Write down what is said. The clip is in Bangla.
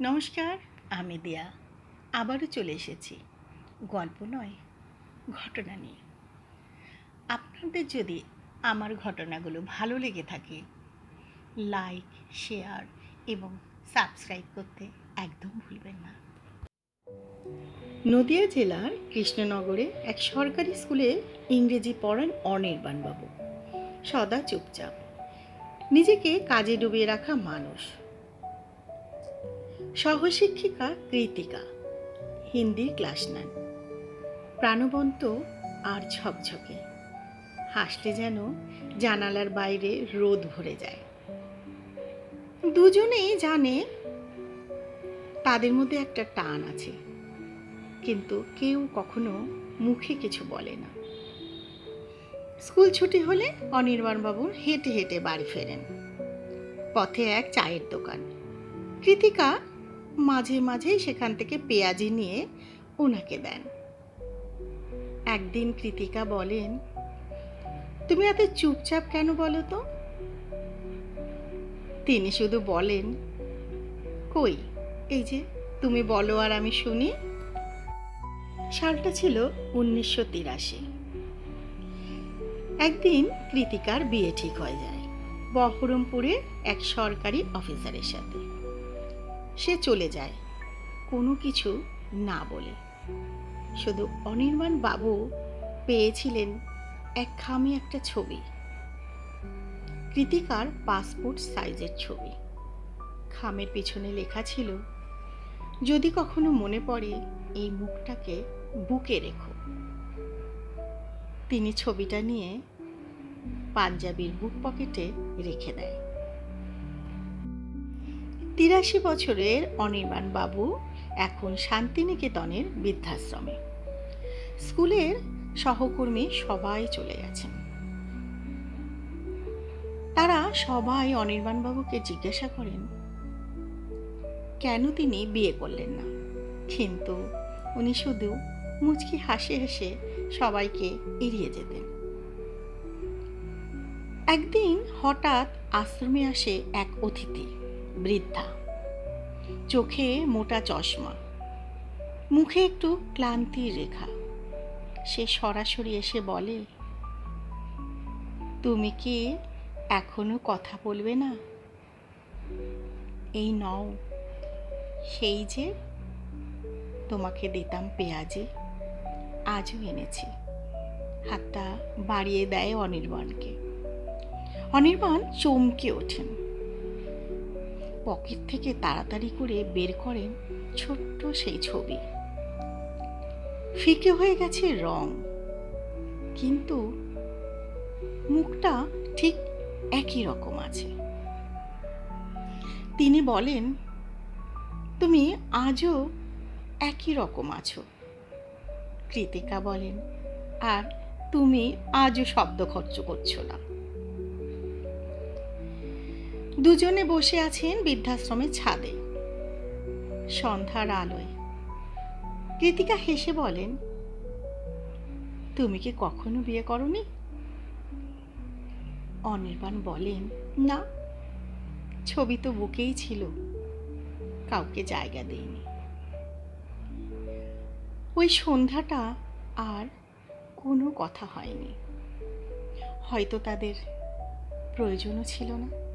নমস্কার, আমি দিয়া। আবারও চলে এসেছি। গল্প নয়, ঘটনা নিয়ে। আপনাদের যদি আমার ঘটনাগুলো ভালো লেগে থাকে লাইক শেয়ার এবং সাবস্ক্রাইব করতে একদম ভুলবেন না। নদিয়া জেলার কৃষ্ণনগরে এক সরকারি স্কুলে ইংরেজি পড়ান অনির্বাণবাবু। সদা চুপচাপ। নিজেকে কাজে ডুবিয়ে রাখা মানুষ। সহশিক্ষিকা কৃতিকা। হিন্দির ক্লাস নেন প্রাণবন্ত আর ঝকঝকে। হাসলে যেন জানালার বাইরে রোদ ভরে যায়। দুজনেই জানে তাদের মধ্যে একটা টান আছে, কিন্তু কেউ কখনো মুখে কিছু বলে না। স্কুল ছুটি হলে অনির্বাণবাবু হেঁটে হেঁটে বাড়ি ফেরেন। পথে এক চায়ের দোকান। কৃতিকা মাঝে মাঝেই সেখান থেকে পেঁয়াজি নিয়ে ওনাকে দেন। একদিন কৃতিকা বলেন, তুমি এত চুপচাপ কেন বলো তো? তিনি শুধু বলেন, কই, এই যে, তুমি বলো আর আমি শুনি। সালটা ছিল উনিশশো তিরাশি। একদিন কৃতিকার বিয়ে ঠিক হয়ে যায়, বহরমপুরে এক সরকারি অফিসারের সাথে। সে চলে যায়। কোনো কিছু না বলে। শুধু অনির্বাণ বাবু পেয়েছিলেন এক খামি একটা ছবি। কৃতিকার পাসপোর্ট সাইজের ছবি। খামের পিছনে লেখা ছিল, যদি কখনো মনে পড়ে, এই মুখটাকে বুকে রেখো। তিনি ছবিটা নিয়ে পাঞ্জাবির বুক পকেটে রেখে দেয়। তিরাশি বছরের অনির্বাণ বাবু এখন শান্তিনিকেতনের বৃদ্ধাশ্রমে। স্কুলের সহকর্মী সবাই চলে গেছেন। তারা সবাই অনির্বাণবাবুকে জিজ্ঞাসা করেন, কেন তিনি বিয়ে করলেন না? কিন্তু উনি শুধু মুচকি হাসি হেসে সবাইকে এড়িয়ে যেতেন। একদিন হঠাৎ আশ্রমে আসে এক অতিথি। বৃদ্ধা। চোখে মোটা চশমা। মুখে একটু ক্লান্তির রেখা। সে সরাসরি এসে বলে, তুমি কি এখনও কথা বলবে না? এই নও। সেই যে তোমাকে দিতাম পেঁয়াজি, আজও এনেছি। হাতটা বাড়িয়ে দেয় অনির্বাণকে। অনির্বাণ চমকে ওঠেন। পকেট থেকে তাড়াতাড়ি করে বের করেন ছোট্ট সেই ছবি। ফিকে হয়ে গেছে রং। কিন্তু মুখটা ঠিক একই রকম আছে। তিনি বলেন, তুমি আজও একই রকম আছো। কৃতিকা বলেন, আর তুমি আজও শব্দ খরচ করছ না। দুজনে বসে আছেন বৃদ্ধাশ্রমের ছাদে। সন্ধ্যার আলোয়। কৃতিকা হেসে বলেন, তুমি কি কখনো বিয়ে করনি? অনির্বাণ বলেন, না। ছবি তো বুকেই ছিল। কাউকে জায়গা দেয়নি ওই সন্ধ্যাটা আর কোনো কথা হয়নি। হয়তো তাদের প্রয়োজনও ছিল না।